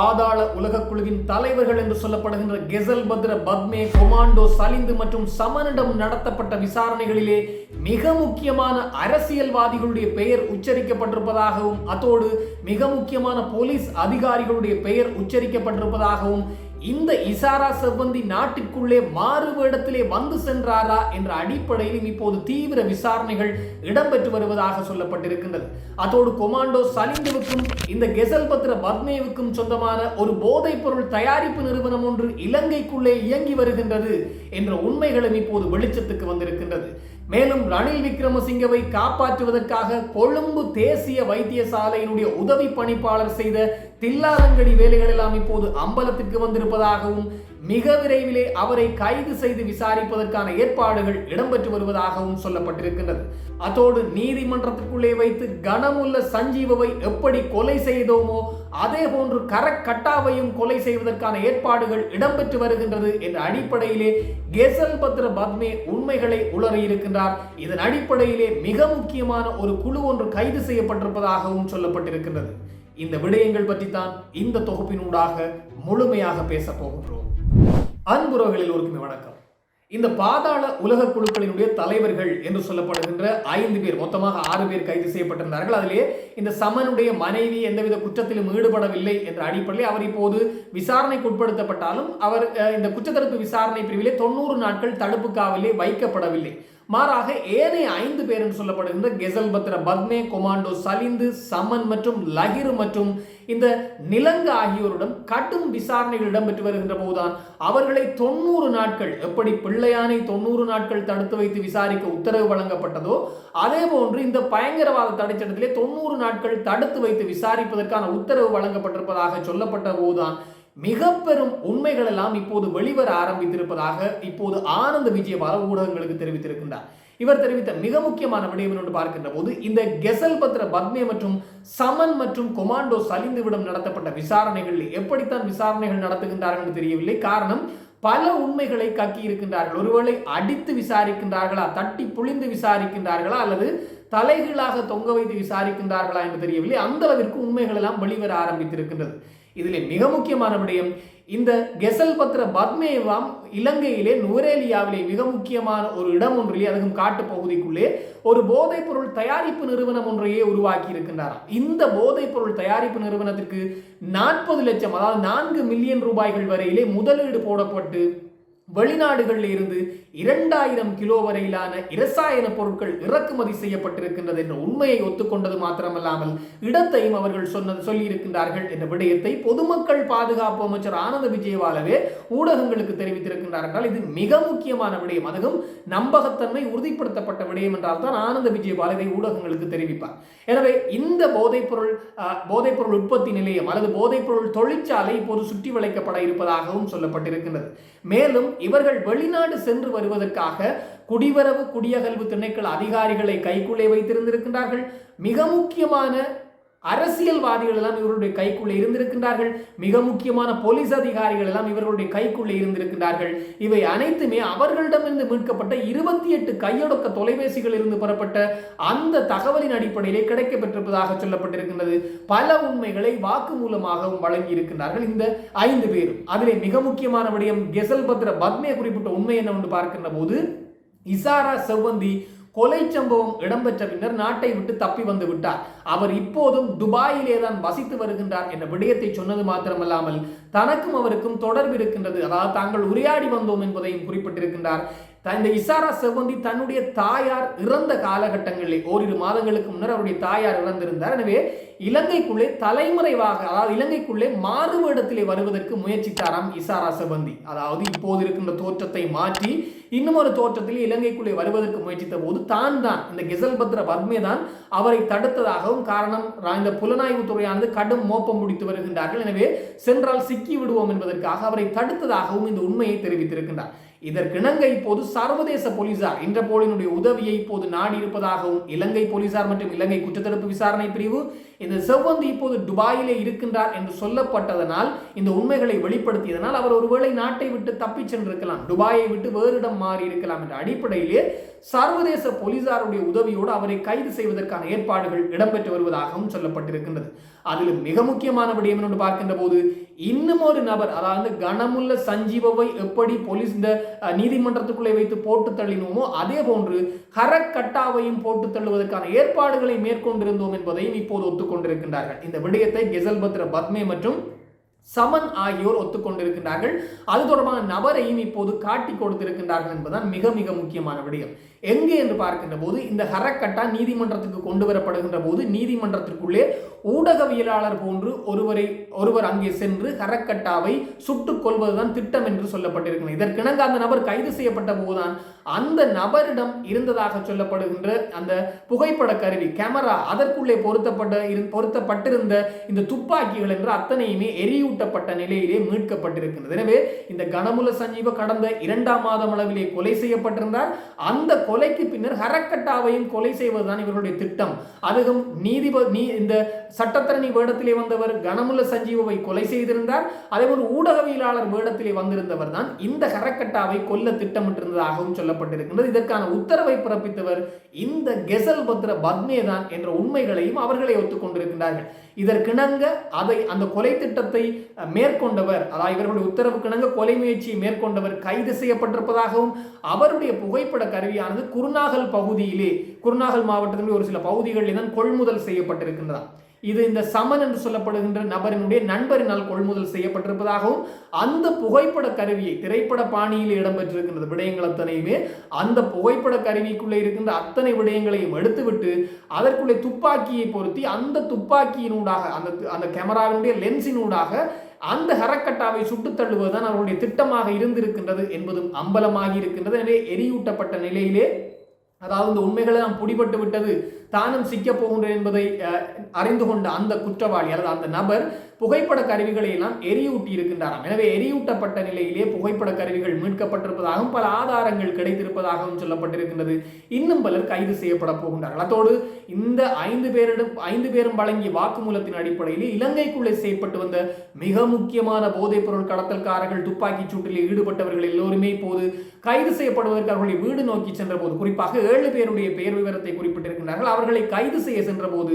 பாதாள உலக குழுவின் தலைவர்கள் என்று சொல்லப்படுகின்ற கெசல் பத்ர பத்மே கொமாண்டோ சலிந்து மற்றும் சமனிடம் நடத்தப்பட்ட விசாரணைகளிலே மிக முக்கியமான அரசியல்வாதிகளுடைய பெயர் உச்சரிக்கப்பட்டிருப்பதாகவும் அதோடு மிக முக்கியமான போலீஸ் அதிகாரிகளுடைய பெயர் உச்சரிக்கப்பட்டிருப்பதாகவும் இந்த இசாரா செவ்வந்தி நாட்டிற்குள்ளே மாறு வேடத்திலே வந்து சென்றாரா என்ற அடிப்படையிலும் இப்போது தீவிர விசாரணைகள் இடம்பெற்று வருவதாக சொல்லப்பட்டிருக்கின்றது. அதோடு கொமாண்டோ சலிந்துவுக்கும் இந்த கெசல் பத்ர பத்மேவுக்கும் சொந்தமான ஒரு போதைப் பொருள் தயாரிப்பு நிறுவனம் ஒன்று இலங்கைக்குள்ளே இயங்கி வருகின்றது என்ற உண்மைகளும் இப்போது வெளிச்சத்துக்கு வந்திருக்கின்றது. மேலும் ரணில் விக்ரமசிங்கவை காப்பாற்றுவதற்காக கொழும்பு தேசிய வைத்தியசாலையினுடைய உதவி பணிப்பாளர் செய்த தில்லாலங்கடி வேலைகள் எல்லாம் இப்போது அம்பலத்திற்கு வந்திருப்பதாகவும் மிக விரைவிலே அவரை கைது செய்து விசாரிப்பதற்கான ஏற்பாடுகள் இடம்பெற்று வருவதாகவும் சொல்லப்பட்டிருக்கின்றது. அதோடு நீதிமன்றத்திற்குள்ளே வைத்து கனமுள்ள சஞ்சீவவை எப்படி கொலை செய்தோமோ அதே போன்று கரக்கட்டாவையும் கொலை செய்வதற்கான ஏற்பாடுகள் இடம்பெற்று வருகின்றது என்ற அடிப்படையிலே கெசல் பத்ர பத்மே உண்மைகளை உளறியிருக்கின்றார். இதன் அடிப்படையிலே மிக முக்கியமான ஒரு குழு ஒன்று கைது செய்யப்பட்டிருப்பதாகவும் சொல்லப்பட்டிருக்கின்றது. இந்த விடயங்கள் பற்றித்தான் இந்த தொகுப்பினூடாக முழுமையாக பேச போகின்றோம். அன்புறவுகளில் ஒருக்குமே வணக்கம். இந்த பாதாள உலக குழுக்களினுடைய தலைவர்கள் என்று சொல்லப்படுகின்ற ஐந்து பேர் மொத்தமாக ஆறு பேர் கைது செய்யப்பட்டிருந்தார்கள். அதிலே இந்த சமனுடைய மனைவி எந்தவித குற்றத்திலும் ஈடுபடவில்லை என்ற அடிப்படையில் அவர் இப்போது விசாரணைக்கு உட்படுத்தப்பட்டாலும் அவர் இந்த குற்றத்தடுப்பு விசாரணை பிரிவிலே தொண்ணூறு நாட்கள் தடுப்பு காவலே வைக்கப்படவில்லை. மாறாக ஏனைய ஐந்து பேர் என்று சொல்லப்படுகின்ற கெசல் பத்ர பத்மே கொமாண்டோ சலிந்து சமன் மற்றும் லஹிர் மற்றும் இந்த நிலங்க ஆகியோருடன் கடும் விசாரணைகள் இடம்பெற்று வருகின்ற போதுதான் அவர்களை தொண்ணூறு நாட்கள் எப்படி பிள்ளையானை தொண்ணூறு நாட்கள் தடுத்து வைத்து விசாரிக்க உத்தரவு வழங்கப்பட்டதோ அதே போன்று இந்த பயங்கரவாத தடைச்சட்டத்திலே தொண்ணூறு நாட்கள் தடுத்து வைத்து விசாரிப்பதற்கான உத்தரவு வழங்கப்பட்டிருப்பதாக சொல்லப்பட்ட போதுதான் மிக பெரும் உண்மைகள் எல்லாம் இப்போது வெளிவர ஆரம்பித்திருப்பதாக இப்போது ஆனந்த விஜயபால ஊடகங்களுக்கு தெரிவித்திருக்கின்றார். இவர் தெரிவித்த மிக முக்கியமான விடயம் என்று பார்க்கின்ற போது இந்த கெசல் பத்ர பத்மே மற்றும் சமன் மற்றும் கொமாண்டோ சலிந்துவிடம் நடத்தப்பட்ட விசாரணைகளில் எப்படித்தான் விசாரணைகள் நடத்துகின்றார்கள் என்று தெரியவில்லை. காரணம் பல உண்மைகளை கக்கி இருக்கின்றார்கள் ஒருவேளை அடித்து விசாரிக்கின்றார்களா தட்டி புழிந்து விசாரிக்கின்றார்களா அல்லது தலைகீழாக தொங்க வைத்து விசாரிக்கின்றார்களா என்று தெரியவில்லை. அந்த அளவிற்கு உண்மைகள் எல்லாம் வெளிவர ஆரம்பித்திருக்கின்றது. இதில் மிக முக்கியமான விடயம் இந்த கெசல் பத்திர பத்மேவாம் இலங்கையிலே நுவரேலியாவிலே மிக முக்கியமான ஒரு இடம் ஒன்றிலே அதுவும் காட்டு பகுதிக்குள்ளே ஒரு போதைப் பொருள் தயாரிப்பு நிறுவனம் ஒன்றையே உருவாக்கி இருக்கின்றாராம் இந்த போதைப் பொருள் தயாரிப்பு நிறுவனத்திற்கு நாற்பது லட்சம் அதாவது நான்கு மில்லியன் ரூபாய்கள் வரையிலே முதலீடு போடப்பட்டு வெளிநாடுகளில் இருந்து இரண்டாயிரம் கிலோ வரையிலான இரசாயன பொருட்கள் இறக்குமதி செய்யப்பட்டிருக்கின்றது என்ற உண்மையை ஒத்துக்கொண்டது மாத்திரமல்லாமல் இடத்தையும் அவர்கள் சொன்னது சொல்லியிருக்கின்றார்கள் என்ற விடயத்தை பொதுமக்கள் பாதுகாப்பு அமைச்சர் ஆனந்த விஜயவாலவே ஊடகங்களுக்கு தெரிவித்திருக்கின்றார் என்றால் இது மிக முக்கியமான விடயம். அதுவும் நம்பகத்தன்மை உறுதிப்படுத்தப்பட்ட விடயம் என்றால் தான் ஆனந்த விஜயபால இதை ஊடகங்களுக்கு தெரிவிப்பார். எனவே இந்த போதைப்பொருள் போதைப்பொருள் உற்பத்தி நிலையம் அல்லது போதைப்பொருள் தொழிற்சாலை இப்போது சுற்றி வளைக்கப்பட இருப்பதாகவும் சொல்லப்பட்டிருக்கின்றது. மேலும் இவர்கள் வெளிநாடு சென்று வருவதற்காக குடிவரவு குடியகல்வு திணைக்கள அதிகாரிகளை கைக்குள்ளே வைத்திருந்திருக்கின்றார்கள். மிக முக்கியமான அரசியல்வாதிகள் எல்லாம் இவர்களுடைய கைக்குள்ளே இருந்திருக்கின்றார்கள். மிக முக்கியமான போலீஸ் அதிகாரிகள் எல்லாம் இவர்களுடைய கைக்குள்ளே இருந்திருக்கின்றார்கள். இவை அனைத்துமே அவர்களிடமிருந்து மீட்கப்பட்ட இருபத்தி எட்டு கையொடக்க தொலைபேசிகள் இருந்து பெறப்பட்ட அந்த தகவலின் அடிப்படையிலே கிடைக்கப்பட்டிருப்பதாக சொல்லப்பட்டிருக்கின்றது. பல உண்மைகளை வாக்கு மூலமாகவும் வழங்கி இருக்கின்றார்கள் இந்த ஐந்து பேரும். அதிலே மிக முக்கியமான விடயம் கெசல் பத்ர பத்மே குறிப்பிட்ட உண்மை என்னவென்று பார்க்கின்ற போது இசாரா செவ்வந்தி கொலை சம்பவம் இடம்பெற்ற பின்னர் நாட்டை விட்டு தப்பி வந்து விட்டார். அவர் இப்போதும் துபாயிலே தான் வசித்து வருகின்றார் என்ற விடயத்தை சொன்னது மாத்திரமல்லாமல் தனக்கும் அவருக்கும் தொடர்பு இருக்கின்றது. அதாவது தாங்கள் உரையாடி வந்தோம் என்பதையும் குறிப்பிட்டிருக்கின்றார். இந்த இசாரா செவ்வந்தி தன்னுடைய தாயார் இறந்த காலகட்டங்களில் ஓரிரு மாதங்களுக்கு முன்னர் அவருடைய தாயார் இறந்திருந்தார். எனவே இலங்கைக்குள்ளே தலைமறைவாக அதாவது இலங்கைக்குள்ளே மாறுவேடத்திலே வருவதற்கு முயற்சித்தாராம் இசாரா செவ்வந்தி அதாவது இப்போது இருக்கின்ற தோற்றத்தை மாற்றி இன்னும் ஒரு தோற்றத்தில் இலங்கைக்குள்ளே வருவதற்கு முயற்சித்த போது தான் தான் இந்த கெசல் பத்ர பத்மே தான் அவரை தடுத்ததாகவும் காரணம் இந்த புலனாய்வு துறையானது கடும் மோப்பம் முடித்து வருகின்றார்கள். எனவே சென்றால் சிக்கி விடுவோம் என்பதற்காக அவரை தடுத்ததாகவும் இந்த உண்மையை தெரிவித்திருக்கின்றார். இதற்கிணங்க இப்போது சர்வதேச போலீசார் இன்டர்போலினுடைய உதவியை இப்போது நாடி இருப்பதாகவும் இலங்கை போலீசார் மற்றும் இலங்கை குற்றத்தடுப்பு விசாரணை பிரிவு இந்த செவ்வந்தி இப்போது துபாயிலே இருக்கின்றார் என்று சொல்லப்பட்டதனால் இந்த உண்மைகளை வெளிப்படுத்தியதனால் அவர் ஒருவேளை நாட்டை விட்டு தப்பிச் சென்றிருக்கலாம் துபாயை விட்டு வேறு இடம் மாறி இருக்கலாம் என்ற அடிப்படையிலே சர்வதேச போலீசாருடைய உதவியோடு அவரை கைது செய்வதற்கான ஏற்பாடுகள் இடம்பெற்று வருவதாகவும் சொல்லப்பட்டிருக்கின்றது. அதில் மிக முக்கியமான விடயம் என்று பார்க்கின்ற போது இன்னும் ஒரு நபர் அதாவது கனமுள்ள சஞ்சீவவை எப்படி போலீஸ் இந்த நீதிமன்றத்துக்குள்ளே வைத்து போட்டு தள்ளினோமோ அதே போன்று ஹரக்கட்டாவையும் போட்டு தள்ளுவதற்கான ஏற்பாடுகளை மேற்கொண்டிருந்தோம் என்பதையும் இப்போது ஒத்துக்கொண்டிருக்கின்றார்கள். இந்த விடயத்தை கெசல்பத்ர பத்மே மற்றும் சமன் ஆகியோர் ஒத்துக்கொண்டிருக்கின்றார்கள். அது தொடர்பான நபரையும் இப்போது காட்டி கொடுத்திருக்கின்றார்கள் என்பதுதான் மிக மிக முக்கியமான விடயம். எங்கே என்று பார்க்கின்ற போது இந்த ஹரக்கட்டா நீதிமன்றத்துக்கு கொண்டு வரப்படுகின்ற போது நீதிமன்றத்திற்குள்ளே ஊடகவியலாளர் போன்று ஒருவரை ஒருவர் அங்கே சென்று ஹரக்கட்டாவை சுட்டுக் கொள்வதுதான் திட்டம் என்று சொல்லப்பட்டிருக்கிறது. இதற்கிணங்க அந்த நபர் கைது செய்யப்பட்ட போதுதான் அந்த நபரிடம் இருந்ததாக சொல்லப்படுகின்ற அந்த புகைப்பட கருவி கேமரா அதற்குள்ளே பொருத்தப்பட்ட இரு- பொருத்தப்பட்டிருந்த இந்த துப்பாக்கிகள் என்று அத்தனையுமே எரியூட்டப்பட்ட நிலையிலே மீட்கப்பட்டிருக்கின்றது. எனவே இந்த கனமுல சஞ்சீவ கடந்த இரண்டாம் மாதம் அளவிலே கொலை செய்யப்பட்டிருந்தார். அந்த கொலைக்கு பின்னர் ஹரக்கட்டாவையும் கொலை செய்வதுதான் இவர்களுடைய திட்டம். அதுவும் நீதிபதி நீ இந்த சட்டத்தரணி வேடத்திலே வந்தவர் கனமுல சஞ்சீவவை கொலை செய்திருந்தார். அதேபோல் ஊடகவியலாளர் வேடத்திலே வந்திருந்தவர் தான் இந்த ஹரக்கட்டாவை கொல்ல திட்டமிட்டிருந்ததாகவும் சொல்லப்பட்டிருக்கின்றது. இதற்கான உத்தரவை பிறப்பித்தவர் இந்த கெசல் பத்ர பத்மே தான் என்ற உண்மைகளையும் அவர்களை ஒத்துக்கொண்டிருக்கிறார்கள் இதற்கிணங்க அதை அந்த கொலை திட்டத்தை மேற்கொண்டவர் அதாவது இவர்களுடைய உத்தரவுக்கிணங்க கொலை முயற்சியை மேற்கொண்டவர் கைது செய்யப்பட்டிருப்பதாகவும் அவருடைய புகைப்பட கருவியானது குருநாகல் பகுதியிலே குருநாகல் மாவட்டத்தினுடைய ஒரு சில பகுதிகளில் தான் கொள்முதல் செய்யப்பட்டிருக்கின்றதா இது இந்த சமன் என்று சொல்லப்படுகின்ற நபரினுடைய நண்பரினால் கொள்முதல் செய்யப்பட்டிருப்பதாகவும் அந்த புகைப்பட கருவியை திரைப்பட பாணியில் இடம்பெற்றிருக்கின்றது விடயங்கள் அத்தனையுமே அந்த புகைப்பட கருவிக்குள்ளே இருக்கின்ற அத்தனை விடயங்களையும் எடுத்துவிட்டு அதற்குள்ளே துப்பாக்கியை பொருத்தி அந்த துப்பாக்கியினூடாக அந்த அந்த கேமராவினுடைய லென்ஸினூடாக அந்த ஹரக்கட்டாவை சுட்டு தள்ளுவதுதான் அவருடைய திட்டமாக இருந்திருக்கின்றது என்பதும் அம்பலமாகி இருக்கின்றது எனவே எரியூட்டப்பட்ட நிலையிலே அதாவது இந்த உண்மைகளை நாம் பிடிபட்டு விட்டது தானும் சிக்கப் போகின்றேன் என்பதை அறிந்து கொண்ட அந்த குற்றவாளி அல்லது அந்த நபர் புகைப்பட கருவிகளை எல்லாம் எரியூட்டி இருக்கின்றாராம். எனவே எரியூட்டப்பட்ட நிலையிலே புகைப்பட கருவிகள் மீட்கப்பட்டிருப்பதாகவும் பல ஆதாரங்கள் கிடைத்திருப்பதாகவும் சொல்லப்பட்டிருக்கின்றது. இன்னும் பலர் கைது செய்யப்பட போகின்றார்கள். அதோடு இந்த ஐந்து பேரிடம் ஐந்து பேரும் வழங்கிய வாக்குமூலத்தின் அடிப்படையில் இலங்கைக்குள்ளே செய்யப்பட்டு வந்த மிக முக்கியமான போதைப் பொருள் கடத்தல்காரர்கள் துப்பாக்கிச் சூட்டில் ஈடுபட்டவர்கள் எல்லோருமே இப்போது கைது செய்யப்படுவதற்கு அவர்களை வீடு நோக்கி சென்ற போது குறிப்பாக ஏழு பேருடைய பெயர் விவரத்தை குறிப்பிட்டிருக்கின்றார்கள். அவர்களை கைது செய்ய சென்ற போது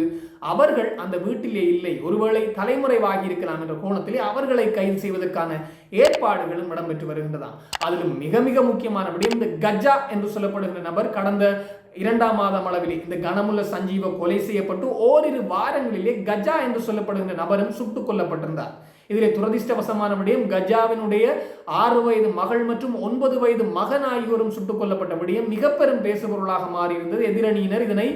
அவர்கள் அந்த வீட்டிலே இல்லை. ஒருவேளை தலைமுறைவாகி இருக்கலாம் என்ற கோணத்திலே அவர்களை கைது செய்வதற்கான ஏற்பாடுகளும் இடம்பெற்று வருகின்றதாம் அதிலும் மிக மிக முக்கியமான விடயம் இந்த கஜா என்று சொல்லப்படுகின்ற நபர் கடந்த இரண்டாம் மாதம் அளவிலே இந்த கனமுள்ள சஞ்சீவ கொலை செய்யப்பட்டு ஓரிரு வாரங்களிலே கஜா என்று சொல்லப்படுகின்ற நபரும் சுட்டுக் கொல்லப்பட்டிருந்தார். இதிலே துரதிர்ஷ்டவசமான விடயம் கஜாவினுடைய ஆறு வயது மகள் மற்றும் ஒன்பது வயது மகன் ஆகியோரும் சுட்டுக் கொல்லப்பட்ட விடயம் மிக பெரும் பேசுபொருளாக மாறியிருந்தது. எதிரணியினர் இதனை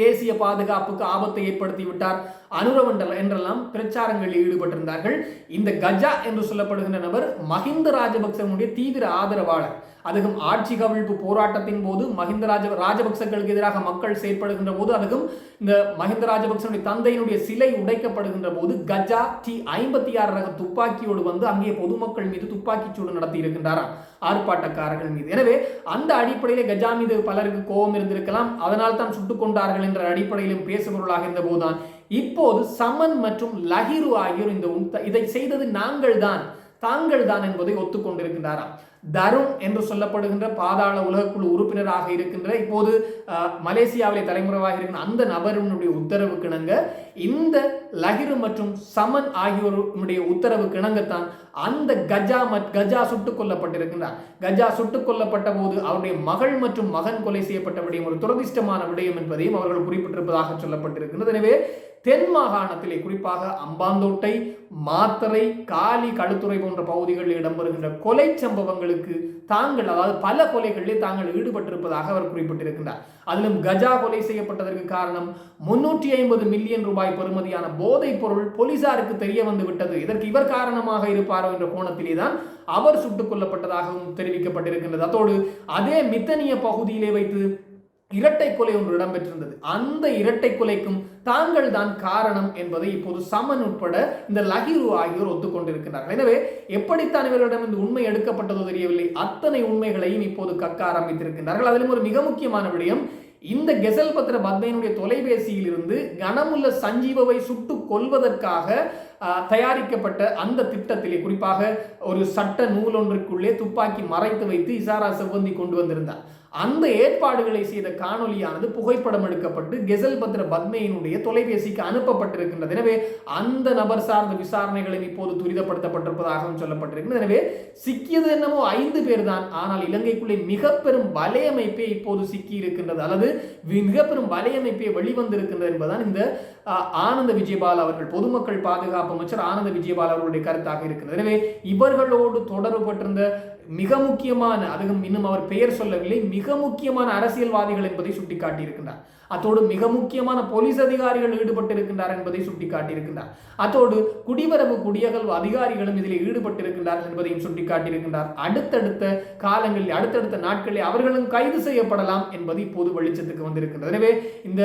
தேசிய பாதுகாப்புக்கு ஆபத்தை ஏற்படுத்தி விட்டார் அனுரவண்டல் என்றெல்லாம் பிரச்சாரங்களில் ஈடுபட்டிருந்தார்கள். இந்த கஜா என்று சொல்லப்படுகின்ற நபர் மஹிந்த ராஜபக்சனுடைய தீவிர ஆதரவாளர். அதுவும் ஆட்சி கவிழ்ப்பு போராட்டத்தின் போது மஹிந்த ராஜ ராஜபக்சர்களுக்கு எதிராக மக்கள் செயற்படுகின்ற போது அதுவும் இந்த மஹிந்த ராஜபக்சனுடைய தந்தையினுடைய சிலை உடைக்கப்படுகின்ற போது கஜா டி ஐம்பத்தி ஆறு ரக துப்பாக்கியோடு வந்து அங்கே பொதுமக்கள் மீது துப்பாக்கிச் சூடு நடத்தி இருக்கின்றாராம் ஆர்ப்பாட்டக்காரர்கள் மீது. எனவே அந்த அடிப்படையில் கஜா மீது பலருக்கு கோபம் இருந்திருக்கலாம். அதனால் தான் சுட்டுக் கொண்டார்கள் என்ற அடிப்படையிலும் பேசுபொருளாக இருந்த போதுதான் இப்போது சமன் மற்றும் லஹிரு ஆகியோர் இந்த உத்த- இதை செய்தது நாங்கள் தான் தாங்கள் தான் என்பதை ஒத்துக்கொண்டிருக்கின்றாராம். தருண் என்று சொல்லப்படுகின்ற பாதாள உலகக்குழு உறுப்பினராக இருக்கின்ற இப்போது மலேசியாவிலே தலைமுறைவாக இருக்கின்ற அந்த நபரினுடைய உத்தரவு கிணங்க இந்த லஹிரு மற்றும் சமன் ஆகியோருடைய உத்தரவு கிணங்கத்தான் அந்த கஜா மத் கஜா சுட்டுக் கொல்லப்பட்டிருக்கின்றார். கஜா சுட்டுக் கொல்லப்பட்ட போது அவருடைய மகள் மற்றும் மகன் கொலை செய்யப்பட்ட விடயம் ஒரு துரதிர்ஷ்டமான விடயம் என்பதையும் அவர்கள் குறிப்பிட்டிருப்பதாக சொல்லப்பட்டிருக்கின்றது. எனவே தென் மாகாணத்திலே குறிப்பாக அம்பாந்தோட்டை மாத்தறை காலி கழுத்துறை போன்ற பகுதிகளில் இடம்பெறுகின்ற கொலை சம்பவங்களுக்கு தாங்கள் அதாவது பல கொலைகளிலே தாங்கள் ஈடுபட்டிருப்பதாக அவர் குறிப்பிட்டிருக்கின்றார். அதிலும் கஜா கொலை செய்யப்பட்டதற்கு காரணம் முன்னூற்றி ஐம்பது மில்லியன் ரூபாய் பெறுமதியான போதைப் பொருள் போலீசாருக்கு தெரிய வந்து விட்டது இதற்கு இவர் காரணமாக இருப்பாரோ என்ற கோணத்திலே தான் அவர் சுட்டுக் கொல்லப்பட்டதாகவும் தெரிவிக்கப்பட்டிருக்கின்றது. அதோடு அதே மித்தனிய பகுதியிலே வைத்து இரட்டை கொலை ஒன்று இடம்பெற்றிருந்தது. அந்த இரட்டை கொலைக்கும் தாங்கள் தான் காரணம் என்பதை இப்போது சமன் உட்பட இந்த லஹிரு ஆகியோர் ஒத்துக்கொண்டிருக்கிறார்கள். எனவே எப்படித்தான் இவர்களிடம் இந்த உண்மை எடுக்கப்பட்டதோ தெரியவில்லை. அத்தனை உண்மைகளையும் இப்போது கக்க ஆரம்பித்திருக்கிறார்கள் அதிலும் ஒரு மிக முக்கியமான விடயம் இந்த கெசல் பத்ர பத்மையினுடைய தொலைபேசியில் இருந்து கனமுள்ள சஞ்சீவவை சுட்டு கொள்வதற்காக தயாரிக்கப்பட்ட அந்த திட்டத்திலே குறிப்பாக ஒரு சட்ட நூலொன்றுக்குள்ளே துப்பாக்கி மறைத்து வைத்து இசாரா செவ்வந்தி கொண்டு வந்திருந்தார். அந்த ஏற்பாடுகளை செய்த காணொலியானது புகைப்படம் எடுக்கப்பட்டு கெசல் பத்ர பத்மையினுடைய தொலைபேசிக்கு அனுப்பப்பட்டிருக்கின்றது. எனவே அந்த நபர் சார்ந்த விசாரணைகளும் இப்போது துரிதப்படுத்தப்பட்டிருப்பதாகவும் சொல்லப்பட்டிருக்கிறது எனவே சிக்கியது என்னமோ ஐந்து பேர் தான் ஆனால் இலங்கைக்குள்ளே மிக பெரும் வலையமைப்பே இப்போது சிக்கி இருக்கின்றது அல்லது மிக பெரும் வலையமைப்பே வெளிவந்திருக்கின்றது என்பதுதான் இந்த ஆனந்த விஜயபால் அவர்கள் பொதுமக்கள் பாதுகாப்பு அமைச்சர் ஆனந்த விஜயபால் அவர்களுடைய கருத்தாக இருக்கிறது. எனவே இவர்களோடு தொடர்புபட்டிருந்த மிக முக்கியமான அதுவும் இன்னும் அவர் பெயர் சொல்லவில்லை மிக முக்கியமான அரசியல்வாதிகள் என்பதை சுட்டிக்காட்டியிருக்கின்றார். அத்தோடு மிக முக்கியமான போலீஸ் அதிகாரிகள் ஈடுபட்டிருக்கின்றார் என்பதை சுட்டிக்காட்டியிருக்கின்றார். அத்தோடு குடிவரவு குடியகல்வு அதிகாரிகளும் இதில் ஈடுபட்டிருக்கின்றார்கள் என்பதையும் சுட்டிக்காட்டியிருக்கின்றார். அடுத்தடுத்த காலங்களில் அடுத்தடுத்த நாட்களில் அவர்களும் கைது செய்யப்படலாம் என்பது இப்போது வெளிச்சத்துக்கு வந்திருக்கின்றது. எனவே இந்த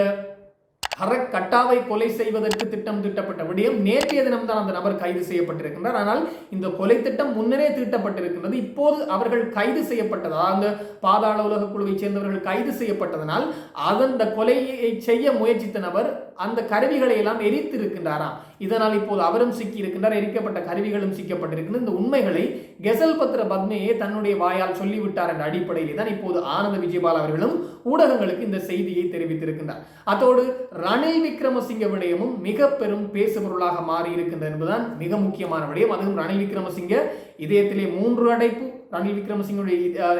ஹரக் கட்டாவை கொலை செய்வதற்கு திட்டம் தீட்டப்பட்ட விடயம் நேற்றைய தினம்தான் அந்த நபர் கைது செய்யப்பட்டிருக்கின்றார். ஆனால் இந்த கொலை திட்டம் முன்னரே தீட்டப்பட்டிருக்கின்றது. இப்போது அவர்கள் கைது செய்யப்பட்டதா? அந்த பாதாள உலக குழுவைச் சேர்ந்தவர்கள் கைது செய்யப்பட்டதனால் அந்த கொலையை செய்ய முயற்சித்த நபர் அந்த கருவிகளை எல்லாம் எரித்திருக்கின்றாராம். இதனால் இப்போது அவரும் சிக்கி இருக்கின்றார் எரிக்கப்பட்ட கருவிகளும் சிக்கப்பட்டிருக்கின்றன. இந்த உண்மைகளை கெசல் பத்ர பத்மையே தன்னுடைய வாயால் சொல்லிவிட்டார் என்ற அடிப்படையிலே தான் இப்போது ஆனந்த விஜயபால் அவர்களும் ஊடகங்களுக்கு இந்த செய்தியை தெரிவித்திருக்கின்றார். அத்தோடு ரணில் விக்ரமசிங்க விடயமும் மிக பெரும் பேசுபொருளாக மாறியிருக்கின்றது என்பதுதான் மிக முக்கியமான விடயம். அதுவும் ரணில் விக்ரமசிங்க இதயத்திலே மூன்று அடைப்பு ரணில் விக்ரமசிங்கனுடைய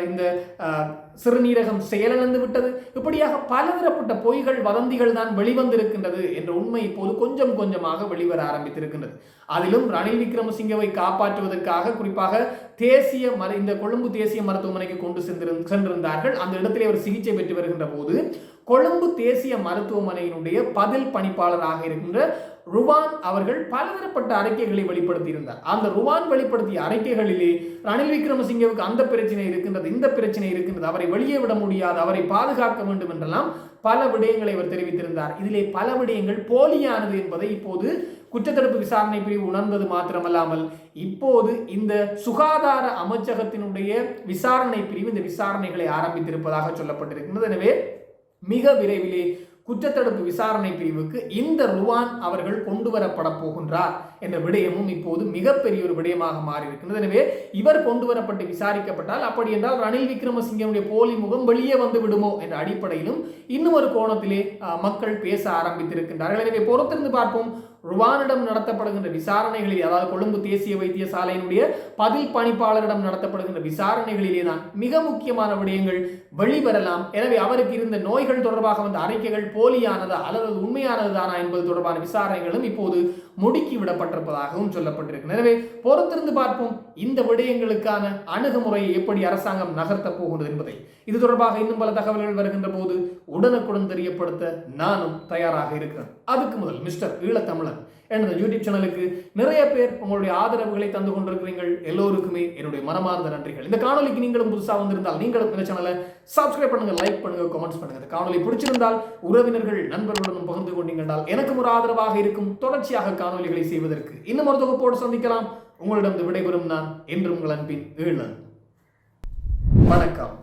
இந்த சிறுநீரகம் செயலிழந்து விட்டது. இப்படியாக பலதரப்பட்ட பொய்கள் வதந்திகள் தான் வெளிவந்திருக்கின்றது என்ற உண்மை இப்போது கொஞ்சம் கொஞ்சமாக வெளிவர ஆரம்பித்திருக்கின்றது. அதிலும் ரணில் விக்ரமசிங்கவை காப்பாற்றுவதற்காக குறிப்பாக தேசிய மரு இந்த கொழும்பு தேசிய மருத்துவமனைக்கு கொண்டு சென்றிரு சென்றிருந்தார்கள். அந்த இடத்திலே அவர் சிகிச்சை பெற்று வருகின்ற போது கொழும்பு தேசிய மருத்துவமனையினுடைய பதில் பணிப்பாளராக இருக்கின்ற ருவான் அவர்கள் பலதரப்பட்ட அறிக்கைகளை வெளிப்படுத்தியிருந்தார். அந்த ருவான் வெளிப்படுத்திய அறிக்கைகளிலே ரணில் விக்ரமசிங்கவுக்கு அந்த பிரச்சனை இருக்கின்றது இந்த பிரச்சனை இருக்கின்றது அவரை வெளியே விட முடியாது அவரை பாதுகாக்க வேண்டும் என்றெல்லாம் பல விடயங்களை அவர் தெரிவித்திருந்தார். இதிலே பல விடயங்கள் போலியானது என்பதை இப்போது குற்றத்தடுப்பு விசாரணை பிரிவு உணர்ந்தது மாத்திரமல்லாமல் இப்போது இந்த சுகாதார அமைச்சகத்தினுடைய விசாரணை பிரிவு இந்த விசாரணைகளை ஆரம்பித்திருப்பதாக சொல்லப்பட்டிருக்கின்றது. எனவே மிக விரைவிலே குற்றத்தடுப்பு விசாரணை பிரிவுக்கு இந்த ருவான் அவர்கள் கொண்டு வரப்பட போகின்றார். என்ற விடயமும் இப்போது மிகப்பெரிய ஒரு விடயமாக மாறி எனவே இவர் கொண்டு வரப்பட்டு விசாரிக்கப்பட்டால் அப்படி என்றால் ரணில் விக்ரமசிங்கனுடைய போலி முகம் வெளியே வந்து விடுமோ என்ற அடிப்படையிலும் இன்னும் ஒரு கோணத்திலே மக்கள் பேச ஆரம்பித்திருக்கின்றார்கள். எனவே பொறுத்திருந்து பார்ப்போம். ருவானிடம் நடத்தப்படுகின்ற விசாரணைகளில் அதாவது கொழும்பு தேசிய வைத்தியசாலையினுடைய பதில் பணிப்பாளரிடம் நடத்தப்படுகின்ற விசாரணைகளிலே தான் மிக முக்கியமான விடயங்கள் வெளிவரலாம். எனவே அவருக்கு இருந்த நோய்கள் தொடர்பாக வந்த அறிக்கைகள் போலியானதா அல்லது உண்மையானது உண்மையானதுதானா என்பது தொடர்பான விசாரணைகளும் இப்போது முடுக்கி விடப்பட்டிருப்பதாகவும் சொல்லப்பட்டிருக்கு எனவே பொறுத்திருந்து பார்ப்போம் இந்த விடயங்களுக்கான அணுகுமுறையை எப்படி அரசாங்கம் நகர்த்தப் போகிறது என்பதை. இது தொடர்பாக இன்னும் பல தகவல்கள் வருகின்ற போது உடனுக்குடன் தெரியப்படுத்த நானும் தயாராக இருக்கிறேன். அதுக்கு முதல் மிஸ்டர் ஈழத்தமிழன் எனது யூடியூப் சேனலுக்கு நிறைய பேர் உங்களுடைய ஆதரவுகளை தந்து கொண்டிருக்கிறீர்கள். எல்லோருக்குமே என்னுடைய மனமார்ந்த நன்றிகள். இந்த காணொலிக்கு நீங்களும் புதுசாக வந்திருந்தால் நீங்களும் இந்த சேனலை சப்ஸ்கிரைப் பண்ணுங்க லைக் பண்ணுங்க கமெண்ட்ஸ் பண்ணுங்க. இந்த காணொலி பிடிச்சிருந்தால் உறவினர்கள் நண்பர்களுடன் பகிர்ந்து கொண்டீங்கன்றால் எனக்கும் ஒரு ஆதரவாக இருக்கும். தொடர்ச்சியாக காணொலிகளை செய்வதற்கு இன்னும் ஒரு தொகுப்போடு சந்திக்கலாம். உங்களிடம் விடைபெறும் நான் என்றும் உங்கள் அன்பின் ஈழன் வணக்கம்.